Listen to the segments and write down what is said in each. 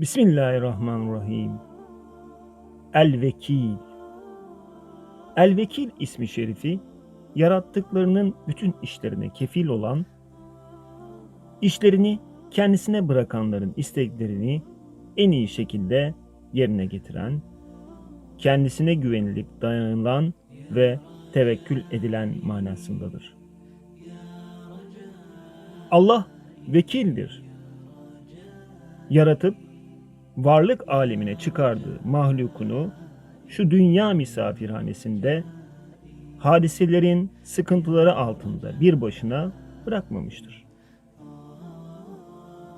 Bismillahirrahmanirrahim. El-Vekil. El-Vekil ismi şerifi, yarattıklarının bütün işlerine kefil olan, işlerini kendisine bırakanların isteklerini en iyi şekilde yerine getiren, kendisine güvenilip dayanılan ve tevekkül edilen manasındadır. Allah vekildir. Yaratıp varlık alemine çıkardığı mahlukunu şu dünya misafirhanesinde hadiselerin sıkıntıları altında bir başına bırakmamıştır.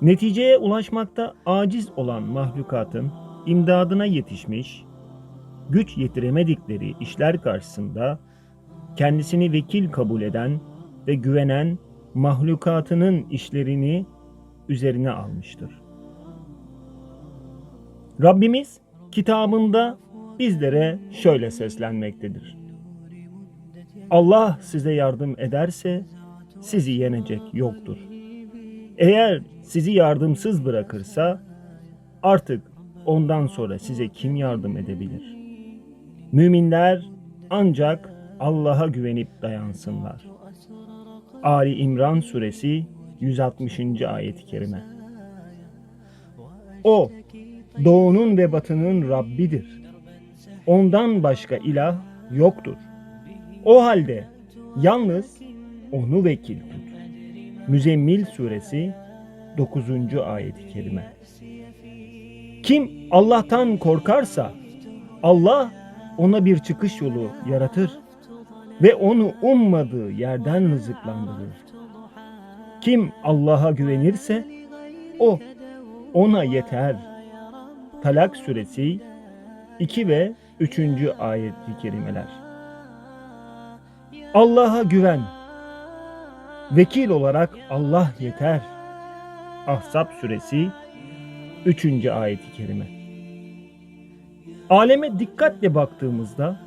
Neticeye ulaşmakta aciz olan mahlukatın imdadına yetişmiş, güç yetiremedikleri işler karşısında kendisini vekil kabul eden ve güvenen mahlukatının işlerini üzerine almıştır. Rabbimiz kitabında bizlere şöyle seslenmektedir. Allah size yardım ederse sizi yenecek yoktur. Eğer sizi yardımsız bırakırsa artık ondan sonra size kim yardım edebilir? Müminler ancak Allah'a güvenip dayansınlar. Ali İmran suresi 160. ayet-i kerime. O doğunun ve batının Rabbidir. Ondan başka ilah yoktur. O halde yalnız onu vekil tut. Müzemmil suresi 9. ayet-i kerime. Kim Allah'tan korkarsa Allah ona bir çıkış yolu yaratır ve onu ummadığı yerden rızıklandırır. Kim Allah'a güvenirse o ona yeter. Talak suresi 2 ve 3. ayet-i kerimeler. Allah'a güven. Vekil olarak Allah yeter. Ahzab suresi 3. ayet-i kerime. Aleme dikkatle baktığımızda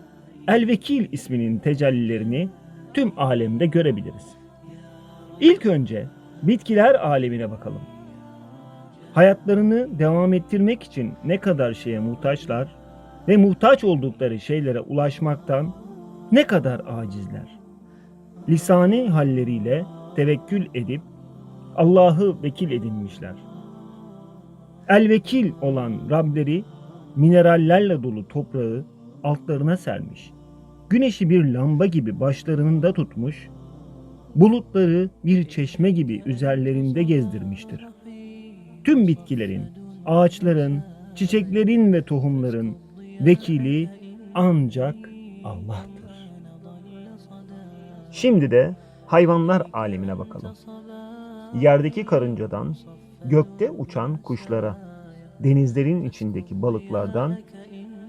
El-Vekil isminin tecellilerini tüm alemde görebiliriz. İlk önce bitkiler alemine bakalım. Hayatlarını devam ettirmek için ne kadar şeye muhtaçlar ve muhtaç oldukları şeylere ulaşmaktan ne kadar acizler. Lisani halleriyle tevekkül edip Allah'ı vekil edinmişler. El-Vekil olan Rableri minerallerle dolu toprağı altlarına sermiş. Güneşi bir lamba gibi başlarında tutmuş, bulutları bir çeşme gibi üzerlerinde gezdirmiştir. Tüm bitkilerin, ağaçların, çiçeklerin ve tohumların vekili ancak Allah'tır. Şimdi de hayvanlar alemine bakalım. Yerdeki karıncadan, gökte uçan kuşlara, denizlerin içindeki balıklardan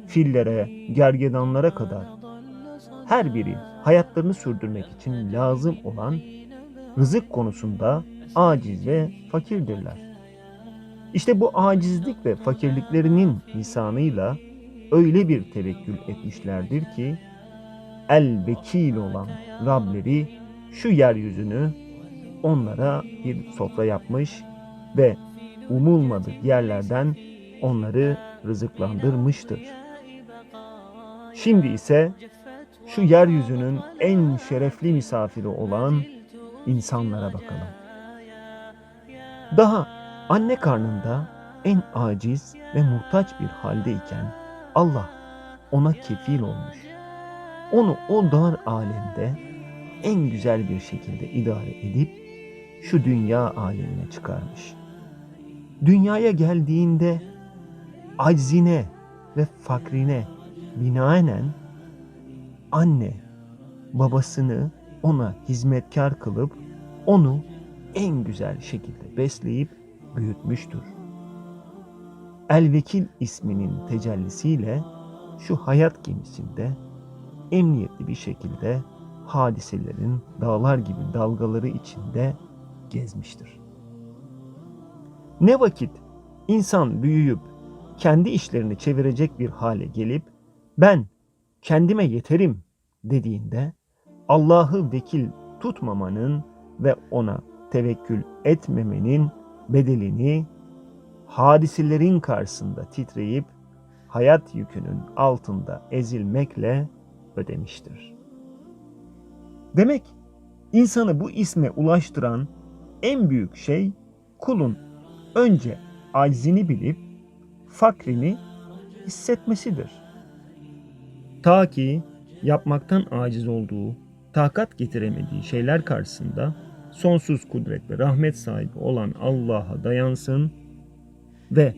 fillere, gergedanlara kadar her biri hayatlarını sürdürmek için lazım olan rızık konusunda aciz ve fakirdirler. İşte bu acizlik ve fakirliklerinin lisanıyla öyle bir tevekkül etmişlerdir ki el vekil olan Rableri şu yeryüzünü onlara bir sofra yapmış ve umulmadık yerlerden onları rızıklandırmıştır. Şimdi ise şu yeryüzünün en şerefli misafiri olan insanlara bakalım. Daha anne karnında en aciz ve muhtaç bir haldeyken Allah ona kefil olmuş. Onu o dar alemde en güzel bir şekilde idare edip şu dünya alemine çıkarmış. Dünyaya geldiğinde aczine ve fakrine binaenen anne babasını ona hizmetkar kılıp onu en güzel şekilde besleyip büyütmüştür. El-Vekil isminin tecellisiyle şu hayat gemisinde emniyetli bir şekilde hadiselerin dağlar gibi dalgaları içinde gezmiştir. Ne vakit insan büyüyüp kendi işlerini çevirecek bir hale gelip ben kendime yeterim dediğinde Allah'ı vekil tutmamanın ve ona tevekkül etmemenin bedelini hadiselerin karşısında titreyip hayat yükünün altında ezilmekle ödemiştir. Demek insanı bu isme ulaştıran en büyük şey kulun önce aczini bilip fakrini hissetmesidir. Ta ki yapmaktan aciz olduğu, takat getiremediği şeyler karşısında sonsuz kudret ve rahmet sahibi olan Allah'a dayansın ve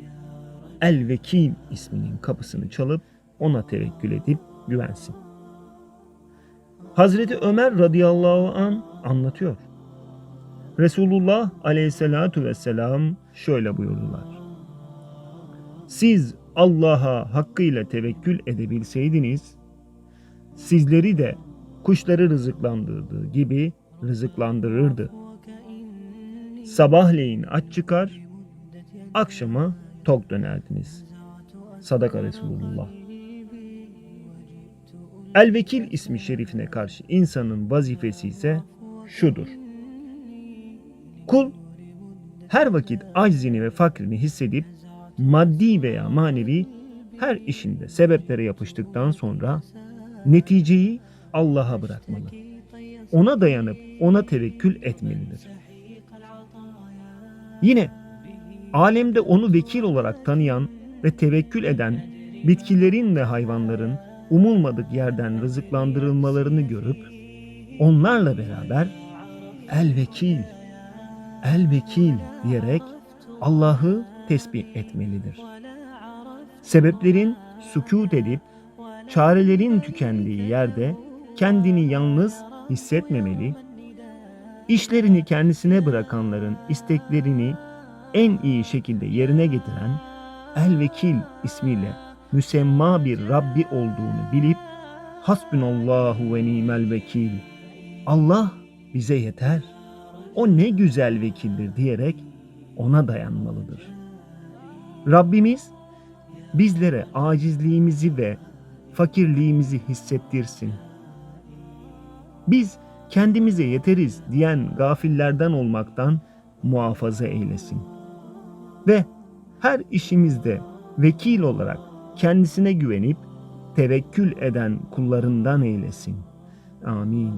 El Vekil isminin kapısını çalıp ona tevekkül edip güvensin. Hazreti Ömer radıyallahu an anlatıyor. Resulullah aleyhissalatu vesselam şöyle buyurdular. Siz Allah'a hakkıyla tevekkül edebilseydiniz, sizleri de kuşları rızıklandırdığı gibi rızıklandırırdı. Sabahleyin aç çıkar, akşama tok dönerdiniz. Sadaka Resulullah. El-Vekil ismi şerifine karşı insanın vazifesi ise şudur. Kul her vakit aczini ve fakrini hissedip maddi veya manevi her işinde sebeplere yapıştıktan sonra neticeyi Allah'a bırakmalı. Ona dayanıp ona tevekkül etmelidir. Yine alemde onu vekil olarak tanıyan ve tevekkül eden bitkilerin ve hayvanların umulmadık yerden rızıklandırılmalarını görüp onlarla beraber el vekil, el vekil diyerek Allah'ı tesbih etmelidir. Sebeplerin sükut edip çarelerin tükendiği yerde kendini yalnız hissetmemeli, işlerini kendisine bırakanların isteklerini en iyi şekilde yerine getiren El Vekil ismiyle müsemma bir Rabbi olduğunu bilip Hasbunallahu ve nimel vekil. Allah bize yeter. O ne güzel vekildir diyerek ona dayanmalıdır. Rabbimiz bizlere acizliğimizi ve fakirliğimizi hissettirsin. Biz kendimize yeteriz diyen gafillerden olmaktan muhafaza eylesin. Ve her işimizde vekil olarak kendisine güvenip tevekkül eden kullarından eylesin. Amin.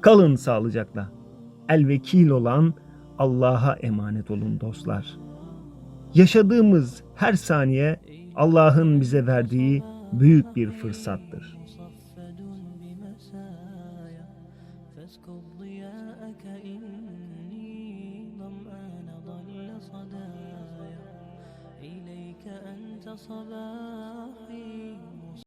Kalın sağlıcakla. El vekil olan Allah'a emanet olun dostlar. Yaşadığımız her saniye Allah'ın bize verdiği büyük bir fırsattır. فاسكب ضياءك إني ظمآن ضل صدايا. إليك أنت صباحي